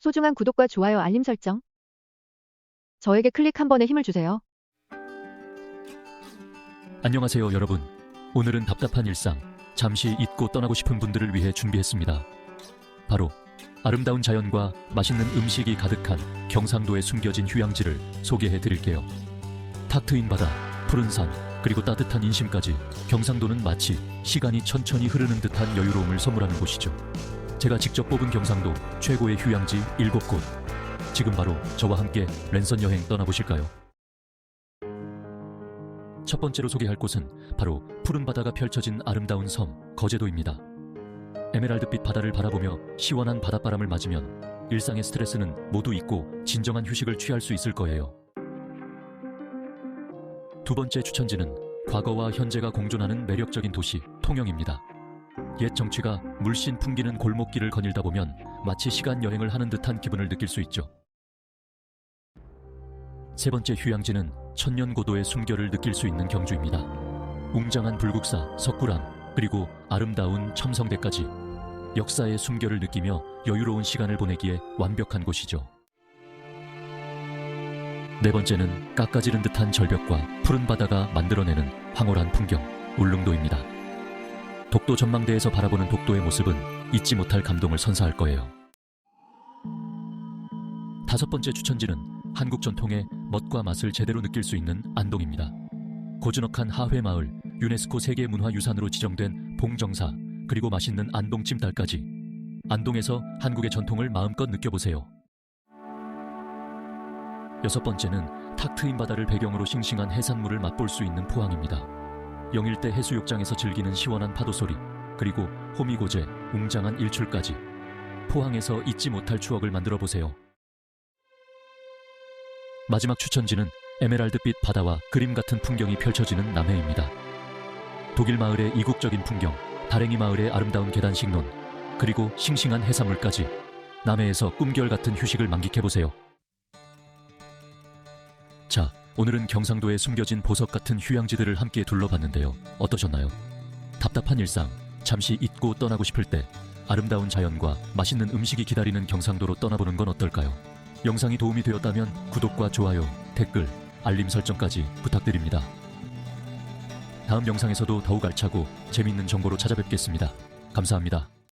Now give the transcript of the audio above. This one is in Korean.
소중한 구독과 좋아요 알림 설정. 저에게 클릭 한 번에 힘을 주세요. 안녕하세요, 여러분. 오늘은 답답한 일상, 잠시 잊고 떠나고 싶은 분들을 위해 준비했습니다. 바로 아름다운 자연과 맛있는 음식이 가득한 경상도에 숨겨진 휴양지를 소개해 드릴게요. 탁 트인 바다, 푸른 산, 그리고 따뜻한 인심까지 경상도는 마치 시간이 천천히 흐르는 듯한 여유로움을 선물하는 곳이죠. 제가 직접 뽑은 경상도 최고의 휴양지 7곳. 지금 바로 저와 함께 랜선 여행 떠나보실까요? 첫 번째로 소개할 곳은 바로 푸른 바다가 펼쳐진 아름다운 섬 거제도입니다. 에메랄드빛 바다를 바라보며 시원한 바닷바람을 맞으면 일상의 스트레스는 모두 잊고 진정한 휴식을 취할 수 있을 거예요. 두 번째 추천지는 과거와 현재가 공존하는 매력적인 도시 통영입니다. 옛 정취가 물씬 풍기는 골목길을 거닐다 보면 마치 시간 여행을 하는 듯한 기분을 느낄 수 있죠. 세 번째 휴양지는 천년고도의 숨결을 느낄 수 있는 경주입니다. 웅장한 불국사, 석굴암, 그리고 아름다운 첨성대까지 역사의 숨결을 느끼며 여유로운 시간을 보내기에 완벽한 곳이죠. 네 번째는 깎아지른 듯한 절벽과 푸른 바다가 만들어내는 황홀한 풍경, 울릉도입니다. 독도 전망대에서 바라보는 독도의 모습은 잊지 못할 감동을 선사할 거예요. 다섯 번째 추천지는 한국 전통의 멋과 맛을 제대로 느낄 수 있는 안동입니다. 고즈넉한 하회마을, 유네스코 세계문화유산으로 지정된 봉정사, 그리고 맛있는 안동 찜닭까지 안동에서 한국의 전통을 마음껏 느껴보세요. 여섯 번째는 탁 트인 바다를 배경으로 싱싱한 해산물을 맛볼 수 있는 포항입니다. 영일대 해수욕장에서 즐기는 시원한 파도 소리, 그리고 호미고제, 웅장한 일출까지 포항에서 잊지 못할 추억을 만들어 보세요. 마지막 추천지는 에메랄드빛 바다와 그림 같은 풍경이 펼쳐지는 남해입니다. 독일 마을의 이국적인 풍경, 다랭이 마을의 아름다운 계단 식론, 그리고 싱싱한 해산물까지 남해에서 꿈결 같은 휴식을 만끽해 보세요. 자, 오늘은 경상도에 숨겨진 보석 같은 휴양지들을 함께 둘러봤는데요. 어떠셨나요? 답답한 일상, 잠시 잊고 떠나고 싶을 때 아름다운 자연과 맛있는 음식이 기다리는 경상도로 떠나보는 건 어떨까요? 영상이 도움이 되었다면 구독과 좋아요, 댓글, 알림 설정까지 부탁드립니다. 다음 영상에서도 더욱 알차고 재미있는 정보로 찾아뵙겠습니다. 감사합니다.